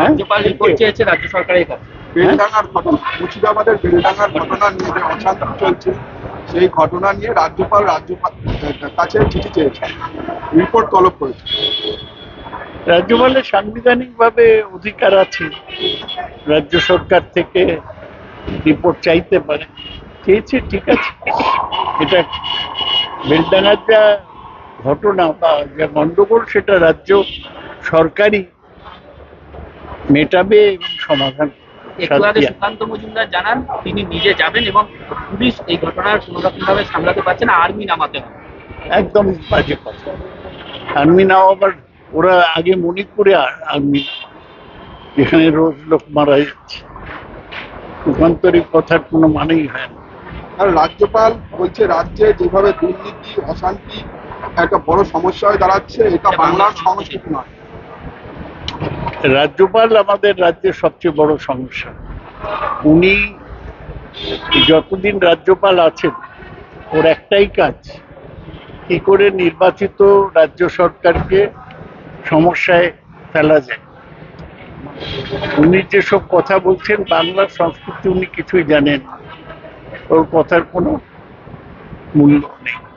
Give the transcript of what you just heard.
হ্যাঁ? রাজ্যপাল রিপোর্ট চেয়েছে রাজ্য সরকারের কাছে। বেলডাঙ্গার ঘটনা। মুর্শিদাবাদের বেলডাঙ্গার ঘটনা নিয়ে যে অশান্তি চলছে সেই ঘটনা নিয়ে রাজ্যপাল রাজ্যপাল কাছে চিঠি চেয়েছে রিপোর্ট তলব করেছে রাজ্যপালের সাংবিধানিক ভাবে অধিকার আছে। রাজ্য সরকার থেকে রিপোর্ট চাইতে পারে। চেয়েছে ঠিক আছে। এটা বেলডাঙ্গার যা ঘটনা বা যা গন্ডগোল সেটা রাজ্য সরকারই মেটাবে এবং সমাধান সুকান্ত মজুমদার জানান তিনি নিজে যাবেন এবং পুলিশ এই ঘটনার কোনো রকম ভাবে সামলাতে পারছে না আর্মি নামাতে হবে। একদম বাজে কথা। আর্মি নাও আবার ওরা আগে মণিপুরে আর- আর্মি। যেখানে রোজ লোক মারা যাচ্ছে। রূপান্তরিক কথার কোনো মানেই হয় না। আর রাজ্যপাল বলছে রাজ্যে যেভাবে দুর্নীতি অশান্তি একটা বড় সমস্যা হয়ে দাঁড়াচ্ছে এটা বাংলার সংস্কৃতি নয়। রাজ্যপাল আমাদের রাজ্যের সবচেয়ে বড় সমস্যা। উনি যতদিন রাজ্যপাল আছেন, ওর একটাই কাজ, কি করে নির্বাচিত রাজ্য সরকারকে সমস্যায় ফেলা যায়। উনি যেসব কথা বলছেন, বাংলার সংস্কৃতি উনি কিছুই জানেন। ওর কথার কোনো মূল্য নেই।